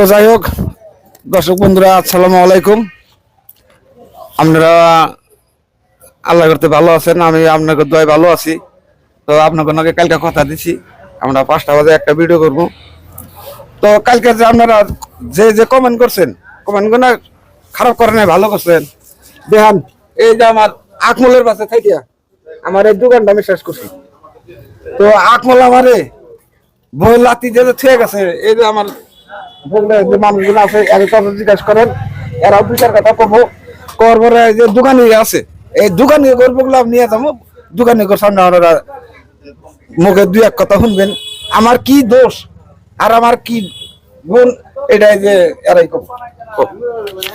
তো যাই হোক, দর্শক বন্ধুরা, আসসালামু আলাইকুম। আপনারা আল্লাহ করতে ভালো আছেন, আমি আপনাকে দয় ভালো আছি। তো আপনাকে নাকি কালকে কথা দিছি, আমরা পাঁচটা বাজে একটা ভিডিও করব। তো কালকে যে আপনারা যে যে কমেন্ট করছেন কমেন্ট না খারাপ করে নাই, ভালো করছেন। দেখান, এই যে আমার আকমলের পাশে থাকিয়া আমার এই দোকানটা আমি শেষ করছি। তো আকমল আমারে বই লাতি যে ঠিক আছে এই যে আমার যে মানুষগুলো আছে জিজ্ঞাসা করেন কথা যে দোকানি আছে, এই যাব। দোকানি সামনে ওনারা মুখে দুই এক কথা শুনবেন। আমার কি দোষ আর আমার কি গুণ, এটাই যে এরাই।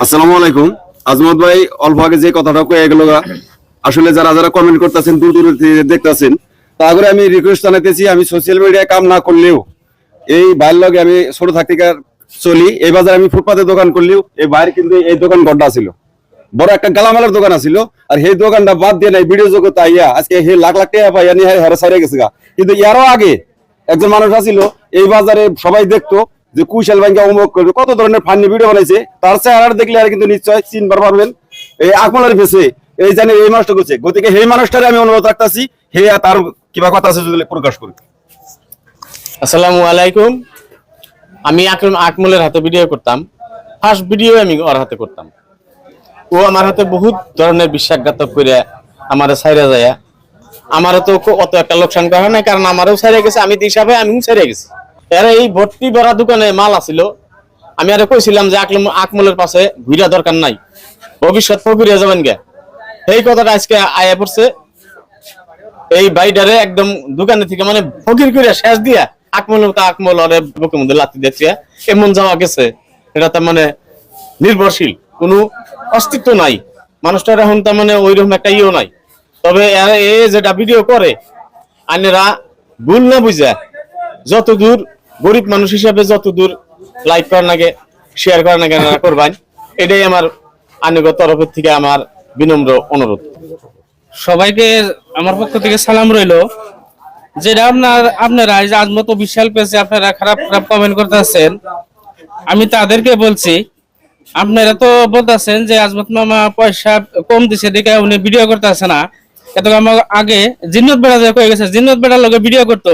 আসসালামু আলাইকুম। আজমত ভাই, অল্প আগে যে কথাটা কয়ে গেল আসলে যারা যারা কমেন্ট করতেছেন, দূর দূর দেখতেছেন, তা করে আমি রিকোয়েস্ট জানাতেছি আমি সোশ্যাল মিডিয়ায় কাম না করলেও এই লগে আমি ছোট থাকতে চলি, এই বাজারে আমি ফুটপাতে দোকান করলেও এই বাইরে কিন্তু এই দোকান গড্ডা ছিল। বড় একটা গালামালের দোকান আছিল, আর সেই দোকানটা বাদ দিয়ে নাই, ভিডিও জগৎ আইয়া আজকে হে লাখ লাখ টাকা পাইয়া নিয়ে হেরে সাইরে গেছে গা। কিন্তু ইয়ারও আগে একজন মানুষ আছিল, এই বাজারে সবাই দেখতো যে কুশাল ব্যাংকে অমুক করবে, কত ধরনের ফান্নি ভিডিও বানাইছে, তার চেহারা দেখলে আর কিন্তু নিশ্চয় চিনবার পারবেন। এই আকমলের ফেসে এই জানে এই মানুষটা করছে। গতিকে সেই মানুষটারে আমি অনুরোধ রাখতেছি, হে তার কিবা কথা আছে যদি প্রকাশ করুক আসসালামু আলাইকুম। আমি আকমলের হাতে ভিডিও করতাম। ফার্স্ট ভিডিও আমি ওর হাতে করতাম। ও আমার হাতে বহুত ধরনের বিশ্বাসঘাতক করে আমার সাইরা যায়। আমারও তো অত একটা লোকসান করা নাই, কারণ আমারও সাইরে গেছে, আমি তো হিসাবে আমিও সাইরে গেছি। এরা এই ভর্তি ভরা দোকানে মাল আছিল। আমি আরও কইছিলাম যে আকলম আকমলের পাশে ভিড়া দরকার নাই। ভবিষ্যৎ ফকিরে যাবেন গে। এই কথাটা আজকে আয়া পড়ছে। এই বাইডারে একদম দোকানে থেকে মানে ফকির করে শেষ দিয়া মানে নির্ভরশীল, কোনো অস্তিত্ব নাই। মানুষটার এখন তার মানে ওইরকম একটা ইয়েও নাই। তবে এ যেটা ভিডিও করে আনেরা ভুল না বুঝা। যত দূর গরিব মানুষ হিসাবে যত দূর লাইক করার নাগে শেয়ার করার নাগে করবেন এটাই আমার আনুগত তরফের থেকে আমার বিনম্র অনুরোধ। সবাইকে আমার পক্ষ থেকে সালাম রইল। যেটা আপনার, আপনারা এই যে আজমত বিশাল পেয়েছে আপনারা খারাপ খারাপ কমেন্ট করতেছেন, আমি তাদেরকে বলছি, আপনারা তো বলতেছেন যে আজমত মামা পয়সা কম দিছে দেখে উনি ভিডিও করতেছে না। এত আমার আগে জিন্নত বেড়া যে গেছে, জিন্নত বেড়ার লগে ভিডিও করতো।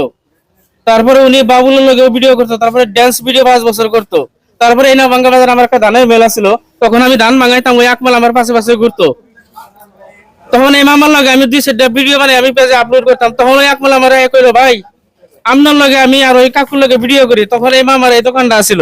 তারপরে উনি বাবুলের লগে ভিডিও করতো, তারপরে ড্যান্স ভিডিও পাঁচ বছর করতো। তারপরে এই না বাঙ্গা বাজার আমার একটা ধানের মেলা ছিল তখন আমি ধান ভাঙাইতাম, ওই আকমাল আমার পাশে পাশে ঘুরতো। তখন এই মামার লগে আমি দুই চারটা ভিডিও বানাই, আমি পেজে আপলোড করতাম। তখন ওই একমাল আমার কইলো, ভাই, আমনার লগে আমি আর ওই কাকুর লগে ভিডিও করি। তখন এই মামার এই দোকানটা ছিল